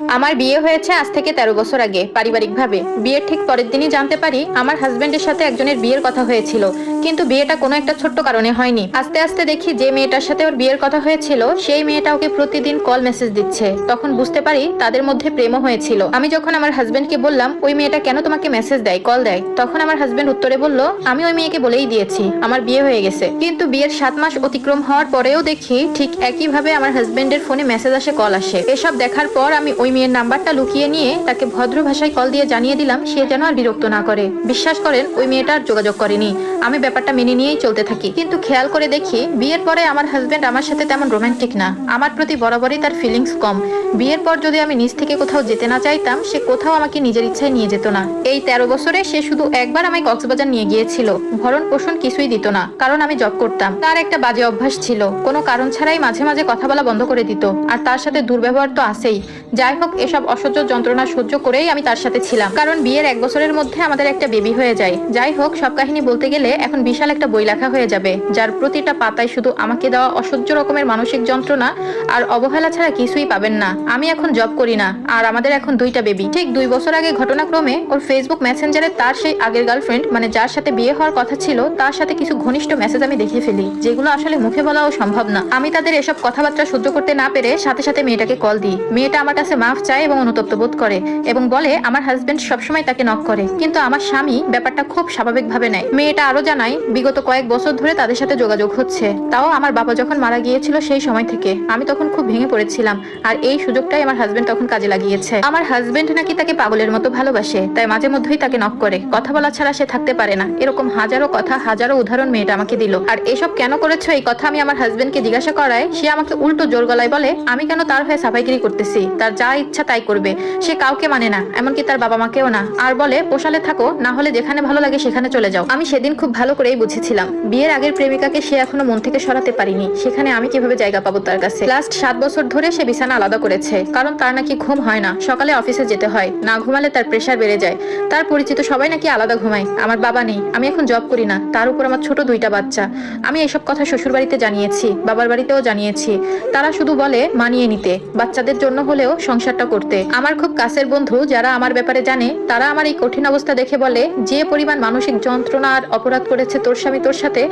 আমার বিয়ে হয়েছে আজ থেকে তেরো বছর আগে, পারিবারিকভাবে। বিয়ের ঠিক পরের দিনই জানতে পারি, আমার হাজবেন্ডের সাথে একজনের বিয়ের কথা হয়েছিল। কিন্তু বিয়েটা কোনো একটা ছোট্ট কারণে হয়নি। আস্তে আস্তে দেখি যে মেয়েটার সাথে ওর বিয়ের কথা হয়েছিল, সেই মেয়েটা ওকে প্রতিদিন কল মেসেজ দিচ্ছে। তখন বুঝতে পারি তাদের মধ্যে প্রেমও হয়েছিল। আমি যখন আমার হাজবেন্ডকে বললাম, ওই মেয়েটা কেন তোমাকে মেসেজ দেয় কল দেয়? তখন আমার হাজবেন্ড উত্তরে বলল, আমি ওই মেয়েকে বলেই দিয়েছি, আমার বিয়ে হয়ে গেছে। কিন্তু বিয়ের সাত মাস অতিক্রম হওয়ার পরেও দেখি ঠিক একইভাবে আমার হাজবেন্ডের ফোনে মেসেজ আসে কল আসে। এসব দেখার পর আমি ওই মেয়ের নাম্বারটা লুকিয়ে নিয়ে তাকে ভদ্র ভাষায় কল দিয়ে জানিয়ে দিলাম, সে যেন আর বিরক্ত না করে। বিশ্বাস করেন, ওই মেয়েটা আর যোগাযোগ করেনি। আমি ব্যাপারটা মেনে নিয়েই চলতে থাকি। কিন্তু খেয়াল করে দেখি, বিয়ের পরে আমার হাজব্যান্ড আমার সাথে তেমন রোমান্টিক না। আমার প্রতি বরাবরই তার ফিলিংস কম। বিয়ের পর যদি আমি নিজ থেকে কোথাও যেতে না চাইতাম, সে কোথাও আমাকে নিজের ইচ্ছায় নিয়ে যেত না। এই তেরো বছরে সে শুধু একবার আমায় কক্সবাজার নিয়ে গিয়েছিল। ভরণ পোষণ কিছুই দিত না, কারণ আমি জব করতাম। তার একটা বাজে অভ্যাস ছিল। কোনো কারণ ছাড়াই মাঝে মাঝে কথা বলা বন্ধ করে দিত। আর তার সাথে দুর্ব্যবহার তো আছেই। যাই হোক এসব অসহ্য যন্ত্রণা সহ্য করেই আমি তার সাথে ছিলাম। কারণ বিয়ের এক বছরের মধ্যে আমাদের একটা বেবি হয়ে যায়। যাই হোক, সব কাহিনী বলতে গেলে এখন বিশাল একটা বই লেখা হয়ে যাবে, যার প্রতিটা পাতায় শুধু আমাকে দেওয়া অসহ্য রকমের মানসিক যন্ত্রণা আর অবহেলা ছাড়া কিছুই পাবেন না। আমি এখন জব করি না, আর আমাদের এখন দুইটা বেবি। ঠিক দুই বছর আগে ঘটনাক্রমে ওর ফেসবুক মেসেঞ্জারে তার সেই আগের গার্লফ্রেন্ড মানে যার সাথে বিয়ে হওয়ার কথা ছিল, তার সাথে কিছু ঘনিষ্ঠ মেসেজ আমি দেখে ফেলি, যেগুলো আসলে মুখে বলাও সম্ভব না। আমি তাদের এসব কথাবার্তা সহ্য করতে না পেরে সাথে সাথে মেয়েটাকে কল দিই। মেয়েটা আমার কাছে মাফ চায় এবং অনুতপ্ত বোধ করে এবং বলে, আমার হাজবেন্ড সবসময় তাকে নক করে। কিন্তু আমার স্বামী ব্যাপারটা খুব স্বাভাবিকভাবে নেয়। মেয়েটা আরও জানায়, বিগত কয়েক বছর ধরে তাদের সাথে যোগাযোগ হচ্ছে। তাও আমার বাবা যখন মারা গিয়েছিল সেই সময় থেকে। আমি তখন খুব ভেঙে পড়েছিলাম। আর এই সুযোগটাই আমার হাজবেন্ড তখন কাজে লাগিয়েছে। আমার হাজবেন্ড নাকি তাকে পাগলের মতো ভালোবাসে, তাই মাঝে মধ্যেই তাকে নক করে। কথা বলা ছাড়া সে থাকতে পারে না। এরকম হাজারো কথা, হাজারো উদাহরণ মেয়েটা আমাকে দিল। আর এসব কেন করেছ? এই কথা আমি আমার হাজবেন্ডকে জিজ্ঞাসা করায়, সে আমাকে উল্টো জোর গলায় বলে, আমি কেন তার হয়ে সাফাইগিরি করতেছি? তার যা ইচ্ছা তাই করবে। সে কাউকে মানে না, এমনকি তার বাবা মাকেও না। আর বলে পোষালে থাকো, না হলে যেখানে ভালো লাগে সেখানে চলে যাও। আমি সেদিন খুব ভালো করেই বুঝেছিলাম। বিয়ের আগের প্রেমিকাকে সে এখনও মন থেকে সরাতে পারিনি। সেখানে আমি কীভাবে জায়গা পাবো তার কাছে? লাস্ট সাত বছর ধরে সে বিছানা আলাদা করেছে। কারণ তার নাকি ঘুম হয় না। সকালে অফিসে যেতে হয়। না ঘুমালে তার প্রেশার বেড়ে যায়। তার পরিচিত সবাই নাকি আলাদা ঘুমায়। আমার বাবা নেই। আমি এখন জব করি না। তার উপর আমার ছোট দুইটা বাচ্চা। আমি এসব কথা শ্বশুর বাড়িতে জানিয়েছি, বাবার বাড়িতেও জানিয়েছি। তারা শুধু বলে, মানিয়ে নিতে। বাচ্চাদের জন্য হলেও সংসারটা করতে। আমার খুব কাছের বন্ধু, যারা আমার ব্যাপারে জানে, তারা আমার এই কঠিন অবস্থা দেখে বলে, যে পরিমাণ মানসিক যন্ত্রণা আর অপরাধ করেছে তোর স্বামী তোর সাথে,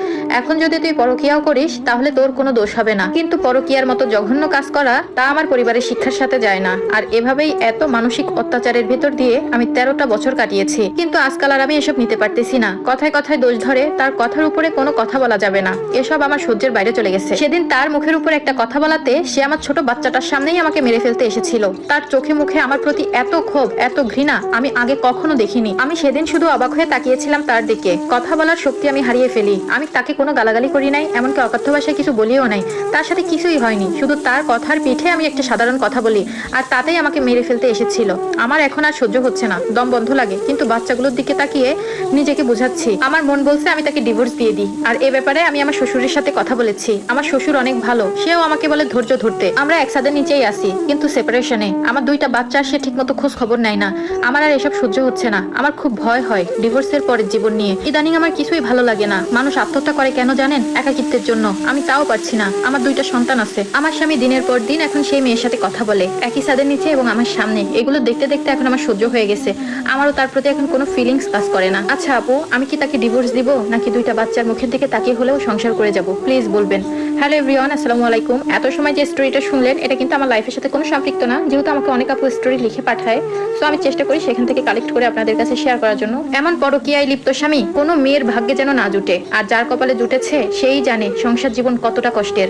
এখন যদি তুই পরকিয়াও করিস, তাহলে তোর কোনো দোষ হবে না। কিন্তু পরকিয়ার মতো জঘন্য কাজ করা, তা আমার পরিবারের শিক্ষার সাথে যায় না। আর এভাবেই এত মানসিক অত্যাচারের ভেতর দিয়ে আমি তেরোটা বছর কাটিয়েছি। কিন্তু আজকাল আর আমি এসব নিতে পারতেছি না। কথায় কথায় দোষ ধরে, তার কথার উপরে কোনো কথা বলা যাবে না। এসব আমার সহ্যের বাইরে চলে গেছে। সেদিন তার মুখের উপর একটা কথা বলাতে, সে আমার ছোট বাচ্চাটার সামনেই আমাকে মেরে ফেলতে এসেছিল। তার চোখে মুখে আমার প্রতি এত ক্ষোভ, এত ঘৃণা আমি আগে কখনো দেখিনি। আমি সেদিন শুধু অবাক হয়ে তাকিয়েছিলাম তার দিকে। কথা বলার শক্তি আমি হারিয়ে ফেলি। আমি তাকে কোনো গালাগালি করি নাই, এমনকি অকথ্য ভাষায় কিছু বলিও নাই। তার সাথে কিছুই হয়নি, শুধু তার কথার পিঠে আমি একটা সাধারণ কথা বলি, আর তাতেই আমাকে মেরে ফেলতে এসেছিল। আমার এখন আর সহ্য হচ্ছে না, দম বন্ধ লাগে, কিন্তু বাচ্চাগুলোর দিকে তাকিয়ে নিজেকে বোঝাচ্ছি। আমার মন বলছে আমি তাকে ডিভোর্স দিয়ে দিই, আর এ ব্যাপারে আমি আমার শ্বশুরের সাথে কথা বলেছি। আমার শ্বশুর অনেক ভালো, সেও আমাকে বলে ধৈর্য ধরতে। আমরা এক ছাদের নিচেই আসি কিন্তু সেপারেশনে আমার দুইটা বাচ্চা, সে ঠিক মতো খোঁজ খবর নেয় না। আমার আর এসব সহ্য হচ্ছে না। আমার খুব ভয় হয় ডিভোর্সের পরের জীবন নিয়ে। ইদানিং আমার কিছুই ভালো লাগে না। মানুষ আত্মহত্যা করে কেন জানেন? একাকিত্বের জন্য। আমি তাও পারছি না। আমার দুইটা সন্তান আছে। আমার স্বামী দিনের পর দিন এখন সেই মেয়ের সাথে কথা বলে। একই ছাদের নিচে এবং আমার সামনে। এগুলো দেখতে দেখতে এখন আমার সহ্য হয়ে গেছে। আমারও তার প্রতি এখন কোনো ফিলিংস কাজ করে না। আচ্ছা আপু, আমি কি তাকে ডিভোর্স দিব? নাকি দুইটা বাচ্চার মুখের দিকে তাকিয়ে হলেও সংসার করে যাব? প্লিজ বলবেন। হ্যালো এভরিওয়ান আসসালামু আলাইকুম। এত সময় যে স্টোরিটা শুনলেন, এটা কিন্তু আমার লাইফের সাথে কোনো সম্পৃক্ত না। যেহেতু আমাকে অনেক আপু স্টোরি লিখে পাঠায় সো আমি চেষ্টা করি সেখান থেকে কালেক্ট করে আপনাদের কাছে শেয়ার করার জন্য। এমন পরকীয়ায় লিপ্ত স্বামী, কোনো মেয়ের ভাগ্যে যেন না জুটে, আর যার কপালে জুটেছে, সেই জানে সংসার জীবন কতটা কষ্টের।